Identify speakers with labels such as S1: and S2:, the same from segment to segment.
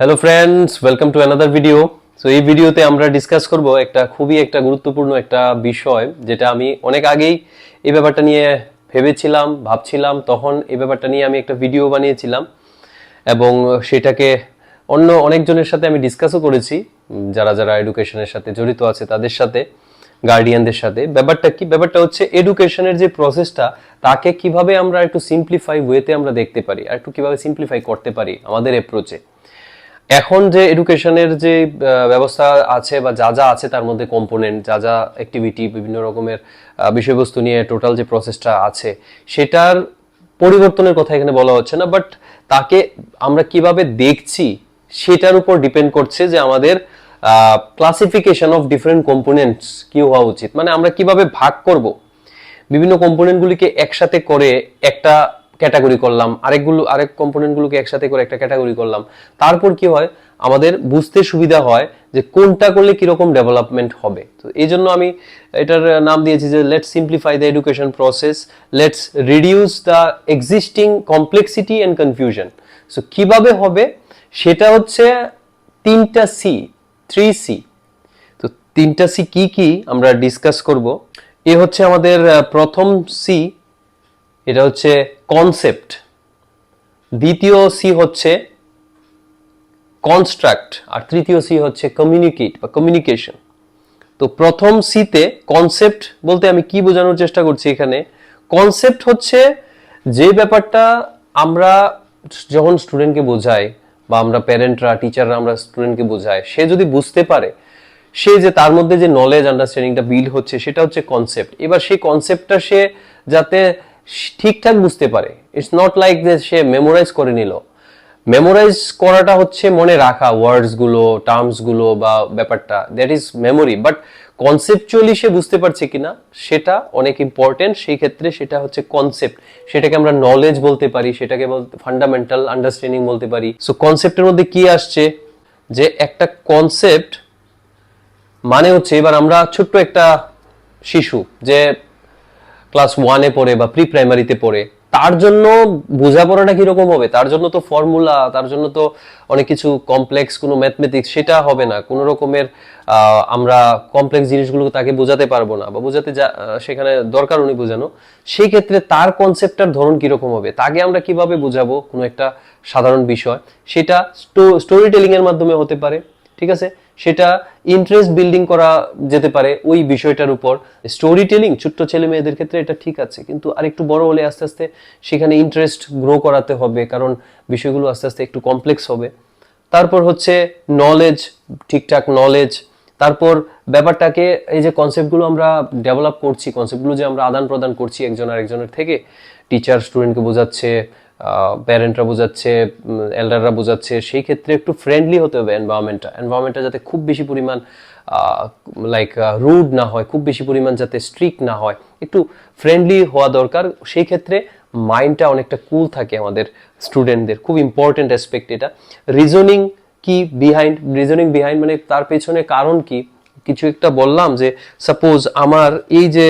S1: Hello friends welcome to another video so এই ভিডিওতে আমরা ডিসকাস করব একটা খুবই একটা গুরুত্বপূর্ণ একটা বিষয়, যেটা আমি অনেক আগেই এই ব্যাপারটা নিয়ে ভেবেছিলাম, ভাবছিলাম। তখন এই ব্যাপারটা নিয়ে আমি একটা ভিডিও বানিয়েছিলাম এবং সেটাকে অন্য অনেকজনের সাথে আমি ডিসকাসও করেছি, যারা যারা এডুকেশনের সাথে জড়িত আছে তাদের সাথে গার্ডিয়ানদের সাথে। ব্যাপারটা কি? ব্যাপারটা হচ্ছে এডুকেশনের যে প্রসেসটা তাকে কীভাবে আমরা একটু সিম্পলিফাই ওয়েতে আমরা দেখতে পারি, আর একটু কীভাবে সিম্পলিফাই করতে পারি আমাদের অ্যাপ্রোচে এখন যে এডুকেশনের যে ব্যবস্থা আছে বা যা যা আছে তার মধ্যে কম্পোনেন্ট যা যা অ্যাক্টিভিটি বিভিন্ন রকমের বিষয়বস্তু নিয়ে টোটাল যে প্রসেসটা আছে, সেটার পরিবর্তনের কথা এখানে বলা হচ্ছে না বাট তাকে আমরা কীভাবে দেখছি সেটার উপর ডিপেন্ড করছে যে আমাদের ক্লাসিফিকেশন অফ ডিফারেন্ট কম্পোনেন্টস কি হওয়া উচিত। মানে আমরা কীভাবে ভাগ করব? বিভিন্ন কম্পোনেন্টগুলিকে একসাথে করে একটা ক্যাটাগরি করলাম, আরেকগুলো, আরেক কম্পোনেন্টগুলোকে একসাথে করে একটা ক্যাটাগরি করলাম। তারপর কি হয়? আমাদের বুঝতে সুবিধা হয় যে কোনটা করলে কীরকম ডেভেলপমেন্ট হবে। তো এই জন্য আমি এটার নাম দিয়েছি যে let's simplify the education process let's reduce the existing complexity and confusion so কীভাবে হবে? সেটা হচ্ছে তিনটা সি থ্রি সি তো তিনটা সি কি কি আমরা ডিসকাস করব? এ হচ্ছে আমাদের প্রথম সি এটা হচ্ছে কনসেপ্ট দ্বিতীয় সি হচ্ছে কনস্ট্রাক্ট আর তৃতীয় সি হচ্ছে কমিউনিকেট বা কমিউনিকেশন তো প্রথম সিতে কনসেপ্ট বলতে আমি কি বোঝানোর চেষ্টা করছি এখানে? কনসেপ্ট হচ্ছে যে ব্যাপারটা আমরা যখন স্টুডেন্টকে বোঝাই বা আমরা প্যারেন্টরা টিচাররা আমরা স্টুডেন্টকে বোঝাই, সে যদি বুঝতে পারে, সে যে তার মধ্যে যে নলেজ আন্ডারস্ট্যান্ডিংটা বিল্ড হচ্ছে, সেটা হচ্ছে কনসেপ্ট এবার সেই কনসেপ্টটা সে যাতে ঠিকঠাক বুঝতে পারে। ইটস নট লাইক যে সে মেমোরাইজ করে নিল। মেমোরাইজ করাটা হচ্ছে মনে রাখা ওয়ার্ডসগুলো টার্মসগুলো বা ব্যাপারটা। That is memory but conceptually সে বুঝতে পারছে কিনা, সেটা অনেক ইম্পর্টেন্ট সেই ক্ষেত্রে সেটা হচ্ছে কনসেপ্ট সেটাকে আমরা নলেজ বলতে পারি, সেটাকে বলতে ফান্ডামেন্টাল আন্ডারস্ট্যান্ডিং বলতে পারি। সো কনসেপ্টের মধ্যে কি আসছে? যে একটা কনসেপ্ট মানে হচ্ছে এবার আমরা ছোট্ট একটা শিশু, যে ক্লাস ওয়ানে পড়ে বা প্রি প্রাইমারিতে পড়ে, তার জন্য বোঝাপড়াটা কীরকম হবে? তার জন্য তো ফর্মুলা তার জন্য তো অনেক কিছু কমপ্লেক্স কোনো ম্যাথমেটিক্স সেটা হবে না। কোনো রকমের আমরা কমপ্লেক্স জিনিসগুলো তাকে বোঝাতে পারব না বা বোঝাতে যা সেখানে দরকার উনি বোঝানো। সেই ক্ষেত্রে তার কনসেপ্টটার ধরন কীরকম হবে? তাকে আমরা কীভাবে বোঝাবো? কোনো একটা সাধারণ বিষয়। সেটা স্টোরি টেলিংয়ের মাধ্যমে হতে পারে, ঠিক আছে? সেটা ইন্টারেস্ট বিল্ডিং করা যেতে পারে ওই বিষয়টার উপর। স্টোরি টেলিং ছোট্ট ছেলে মেয়েদের ক্ষেত্রে এটা ঠিক আছে, কিন্তু আর একটু বড় হলে আস্তে আস্তে সেখানে ইন্টারেস্ট গ্রো করাতে হবে, কারণ বিষয়গুলো আস্তে আস্তে একটু কমপ্লেক্স হবে। তারপর হচ্ছে নলেজ ঠিকঠাক নলেজ তারপর ব্যাপারটাকে এই যে কনসেপ্টগুলো আমরা ডেভেলপ করছি কনসেপ্টগুলো যে আমরা আদান প্রদান করছি একজন আরেকজনের থেকে টিচার স্টুডেন্টকে বোঝাচ্ছে প্যারেন্টরা বোঝাচ্ছে এল্ডাররা বোঝাচ্ছে, সেই ক্ষেত্রে একটু ফ্রেন্ডলি হতে হবে এনভায়রনমেন্টটা এনভায়রনমেন্টটা যাতে খুব বেশি পরিমাণ লাইক রুড না হয়, খুব বেশি পরিমাণ যাতে স্ট্রিক্ট না হয়। একটু ফ্রেন্ডলি হওয়া দরকার। সেই ক্ষেত্রে মাইন্ডটা অনেকটা কুল থাকে আমাদের স্টুডেন্টদের খুব ইম্পর্টেন্ট অ্যাসপেক্ট এটা। রিজনিং কি বিহাইন্ড রিজনিং বিহাইন্ড মানে তার পেছনে কারণ কি? কিছু একটা বললাম যে সাপোজ আমার এই যে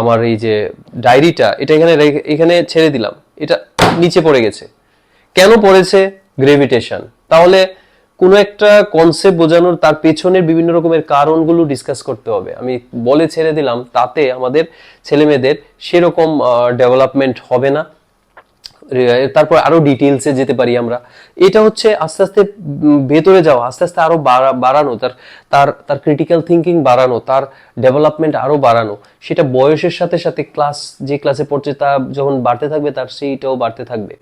S1: আমার এই যে ডায়েরিটা এটা এখানে এখানে ছেড়ে দিলাম। এটা নিচে পড়ে গেছে। কেন পড়েছে? গ্রেভিটেশন তাহলে কোনো একটা কনসেপ্ট বোঝানোর তার পেছনের বিভিন্ন রকমের কারণগুলো ডিসকাস করতে হবে। আমি বলে ছেড়ে দিলাম, তাতে আমাদের ছেলেমেয়েদের সেরকম ডেভেলপমেন্ট হবে না। তারপর আরও ডিটেলসে যেতে পারি আমরা। এটা হচ্ছে আস্তে আস্তে ভেতরে যাওয়া, আস্তে আস্তে আরও বাড়া- বাড়ানো, তার তার তার ক্রিটিক্যাল থিঙ্কিং বাড়ানো, তার ডেভেলপমেন্ট আরও বাড়ানো। সেটা বয়সের সাথে সাথে ক্লাস যে ক্লাসে পড়ছে, তা যখন বাড়তে থাকবে, তার সেইটাও বাড়তে থাকবে।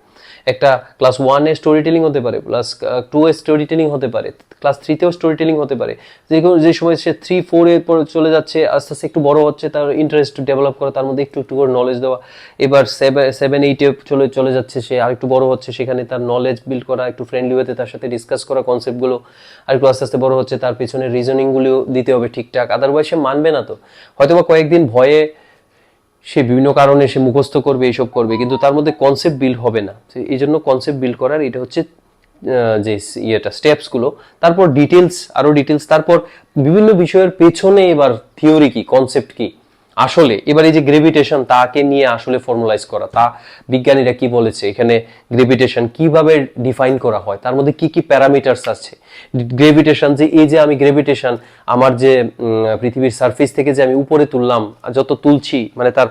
S1: একটা ক্লাস ওয়ানে স্টোরি টেলিং হতে পারে plus two a story telling হতে পারে ক্লাস থ্রিতেও স্টোরি টেলিং হতে পারে। যে কোনো- যে সময় সে থ্রি ফোর এর পর চলে যাচ্ছে, আস্তে আস্তে একটু বড় হচ্ছে, তার ইন্টারেস্ট ডেভেলপ করা, তার মধ্যে একটু একটু করে নলেজ দেওয়া। এবার সেভেন সেভেন এইটে চলে চলে যাচ্ছে সে আর একটু বড় হচ্ছে, সেখানে তার নলেজ বিল্ড করা, একটু ফ্রেন্ডলি হতে তার সাথে ডিসকাস করা কনসেপ্টগুলো আর একটু আস্তে আস্তে বড় হচ্ছে, তার পিছনে রিজনিংগুলো দিতে হবে ঠিকঠাক আদারওয়াইজ সে মানবে না তো। হয়তোবা কয়েকদিন ভয়ে সে বিভিন্ন কারণে সে মুখস্থ করবে, এইসব করবে, কিন্তু তার মধ্যে কনসেপ্ট বিল্ড হবে না। এই জন্য কনসেপ্ট বিল্ড করার এটা হচ্ছে যে ইয়েটা স্টেপসগুলো তারপর ডিটেলস আরও ডিটেলস তারপর বিভিন্ন বিষয়ের পেছনে এবার থিওরি কি কনসেপ্ট কি? আসলে, এবার এই যে গ্রেভিটেশন তাকে নিয়ে আসলে ফর্মুলাইজ করা, তা বিজ্ঞানীরা কি বলেছে? এখানে গ্রেভিটেশন কীভাবে ডিফাইন করা হয়? তার মধ্যে কি কি প্যারামিটারস আছে? গ্রেভিটেশন যে, এই যে আমি গ্রেভিটেশন আমার যে পৃথিবীর সারফেস থেকে যে আমি উপরে তুললাম যত তুলছি মানে তার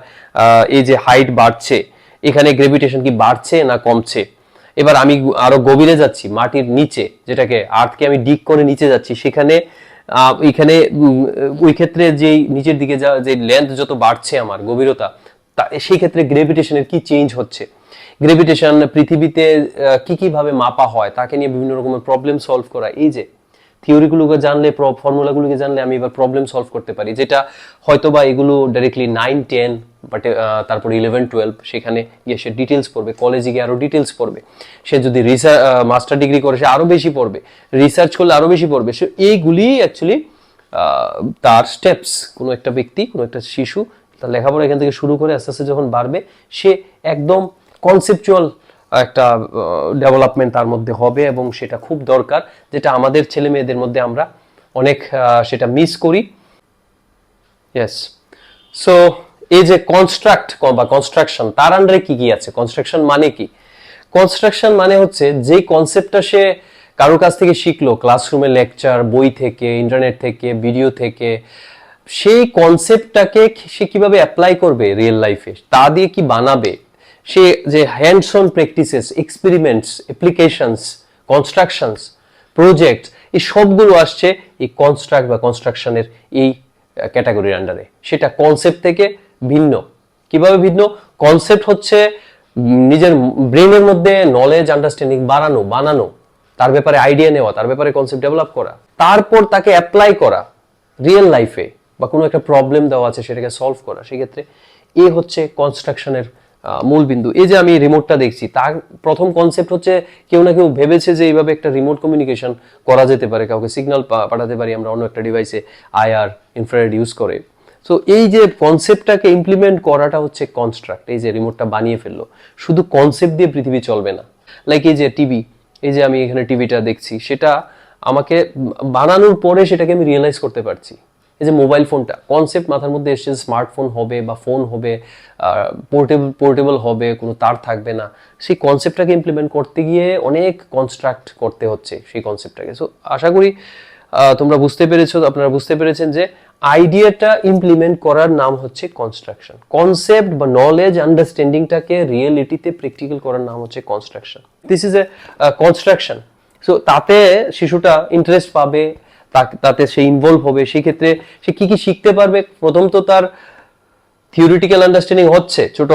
S1: এই যে হাইট বাড়ছে, এখানে গ্রেভিটেশন কি বাড়ছে না কমছে? এবার আমি আরও গভীরে যাচ্ছি, মাটির নিচে, যেটাকে আর্থকে আমি ডিক করে নিচে যাচ্ছি, সেখানে এখানে ওই ক্ষেত্রে যে নিচের দিকে যা, যে লেন্থ যত বাড়ছে আমার, গভীরতা, তা, সেই ক্ষেত্রে গ্রেভিটেশনের কি চেঞ্জ হচ্ছে? গ্রেভিটেশন পৃথিবীতে কি কীভাবে মাপা হয়, তাকে নিয়ে বিভিন্ন রকমের প্রবলেম সলভ করা, এই যে থিওরিগুলোকে জানলে ফর্মুলাগুলোকে জানলে আমি এবার প্রবলেম সলভ করতে পারি, যেটা হয়তোবা এগুলো ডাইরেক্টলি নাইন টেন বাট তারপর ইলেভেন টুয়েলভ সেখানে গিয়ে সে ডিটেলস পড়বে কলেজে গিয়ে আরও ডিটেলস পড়বে। সে যদি রিসার্চ মাস্টার ডিগ্রি করে, সে আরও বেশি পড়বে। রিসার্চ করলে আরও বেশি পড়বে। সে এইগুলি অ্যাকচুয়ালি তার স্টেপস কোনো একটা ব্যক্তি, কোনো একটা শিশু তার লেখাপড়া এখান থেকে শুরু করে আস্তে আস্তে যখন বাড়বে, সে একদম কনসেপচুয়াল একটা ডেভেলপমেন্ট তার মধ্যে হবে এবং সেটা খুব দরকার, যেটা আমাদের ছেলে মেয়েদের মধ্যে আমরা অনেক সেটা মিস করি। ইয়েস সো এই যে কনস্ট্রাক্ট বা কনস্ট্রাকশন তার আন্ডারে কি কি আছে? কনস্ট্রাকশন মানে কি? কনস্ট্রাকশন মানে হচ্ছে যে কনসেপ্টটা সে কারোর কাছ থেকে শিখলো ক্লাসরুমে লেকচার বই থেকে ইন্টারনেট থেকে ভিডিও থেকে, সেই কনসেপ্টটাকে সে কীভাবে অ্যাপ্লাই করবে রিয়েল লাইফে তা দিয়ে কি বানাবে? সে যে hands on practices experiments applications constructions project এই সবগুলো আসছে এই কনস্ট্রাক্ট বা কনস্ট্রাকশনের এই ক্যাটাগরির আন্ডারে সেটা কনসেপ্ট থেকে ভিন্ন। কীভাবে ভিন্ন? কনসেপ্ট হচ্ছে নিজের ব্রেনের মধ্যে নলেজ আন্ডারস্ট্যান্ডিং বাড়ানো, বানানো। তার ব্যাপারে আইডিয়া নেওয়া, তার ব্যাপারে কনসেপ্ট ডেভেলপ করা। তারপর তাকে অ্যাপ্লাই করা রিয়েল লাইফে বা কোনো একটা প্রবলেম দেওয়া আছে সেটাকে সলভ করা। সেক্ষেত্রে এ হচ্ছে কনস্ট্রাকশনের মূল বিন্দু। এই যে আমি রিমোটটা দেখছি, তার প্রথম কনসেপ্ট হচ্ছে কেউ না কেউ ভেবেছে যে এইভাবে একটা রিমোট কমিউনিকেশন করা যেতে পারে। কাউকে সিগন্যাল পাঠাতে পারি আমরা অন্য একটা ডিভাইসে আইআর ইনফ্রারেড ইউজ করে। সো এই যে কনসেপ্টটাকে ইমপ্লিমেন্ট করাটা হচ্ছে কনস্ট্রাক্ট এই যে রিমোটটা বানিয়ে ফেলল, শুধু কনসেপ্ট দিয়ে পৃথিবী চলবে না। লাইক এই যে টিভি এই যে আমি এখানে টিভিটা দেখছি, সেটা আমাকে বানানোর পরে সেটাকে আমি রিয়েলাইজ করতে পারছি। এই যে মোবাইল ফোনটা কনসেপ্ট মাথার মধ্যে এসছে স্মার্টফোন হবে বা ফোন হবে পোর্টেবল পোর্টেবল হবে, কোনো তার থাকবে না। সেই কনসেপ্টটাকে ইমপ্লিমেন্ট করতে গিয়ে অনেক কনস্ট্রাক্ট করতে হচ্ছে সেই কনসেপ্টটাকে সো আশা করি তোমরা বুঝতে পেরেছ, আপনারা বুঝতে পেরেছেন যে আইডিয়াটা ইমপ্লিমেন্ট করার নাম হচ্ছে কনস্ট্রাকশন কনসেপ্ট বা নলেজ আন্ডারস্ট্যান্ডিংটাকে রিয়েলিটিতে প্র্যাকটিক্যাল করার নাম হচ্ছে construction this is a construction so তাতে শিশুটা ইন্টারেস্ট পাবে তাতে সে ইনভলভ হবে। সেই ক্ষেত্রে সে কি কি শিখতে পারবে? প্রথম তো তার থিওরিটিক্যাল আন্ডারস্ট্যান্ডিং হচ্ছে, ছোট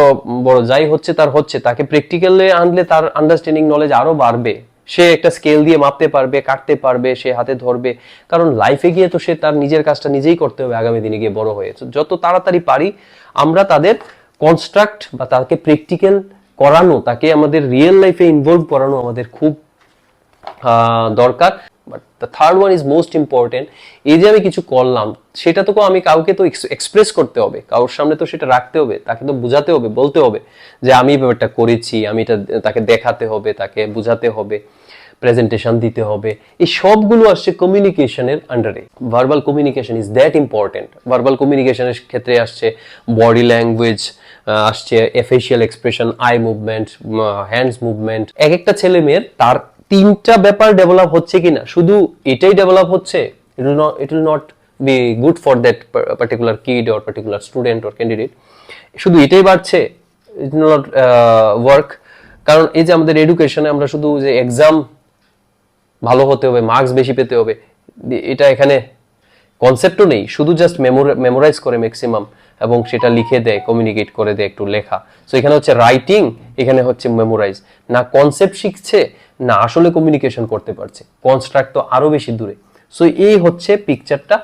S1: বড় যাই হচ্ছে তার হচ্ছে। তাকে প্র্যাকটিক্যালে আনলে তার আন্ডারস্ট্যান্ডিং নলেজ আরও বাড়বে। সে একটা স্কেল দিয়ে মাপতে পারবে, কাটতে পারবে, সে হাতে ধরবে। কারণ লাইফে গিয়ে তো সে তার নিজের কাজটা নিজেই করতে হবে আগামী দিনে গিয়ে বড় হয়ে। যত তাড়াতাড়ি পারি, আমরা তাদের কনস্ট্রাক্ট বা তাকে প্র্যাকটিক্যাল করানো, তাকে আমাদের রিয়েল লাইফে ইনভলভ করানো আমাদের খুব দরকার। But the third one is most important এই যে আমি কিছু করলাম, সেটা তো আমি কাউকে তো এক্সপ্রেস করতে হবে। কারোর সামনে তো সেটা রাখতে হবে, তাকে তো বোঝাতে হবে, বলতে হবে যে আমি ব্যাপারটা করেছি, আমি এটা তাকে দেখাতে হবে, তাকে বোঝাতে হবে প্রেজেন্টেশন দিতে হবে। এই সবগুলো আসছে কমিউনিকেশনের আন্ডারে verbal communication is that important verbal কমিউনিকেশনের ক্ষেত্রে আসছে বডি ল্যাঙ্গুয়েজ আসছে facial expression eye movement hands movement এক একটা ছেলে মেয়ের তার তিনটা ব্যাপার ডেভেলপ হচ্ছে কিনা? শুধু এটাই ডেভেলপ হচ্ছে? It will not it not be good for that particular kid or particular student or candidate শুধু এটাই বাড়ছে? ইট নট ওয়ার্ক কারণ এই যে আমাদের এডুকেশনে আমরা শুধু যে এক্সাম ভালো হতে হবে মার্কস বেশি পেতে হবে, এটা এখানে কনসেপ্টও নেই। শুধু জাস্ট মেমোরাইজ করে ম্যাক্সিমাম এবং সেটা লিখে দেয় কমিউনিকেট করে দেয়, একটু লেখা। সো এখানে হচ্ছে রাইটিং এখানে হচ্ছে মেমোরাইজ না কনসেপ্ট শিখছে না আসলে কমিউনিকেশন করতে পারছে। কনস্ট্রাক্ট তো আরও বেশি দূরে। সো এই হচ্ছে পিকচারটা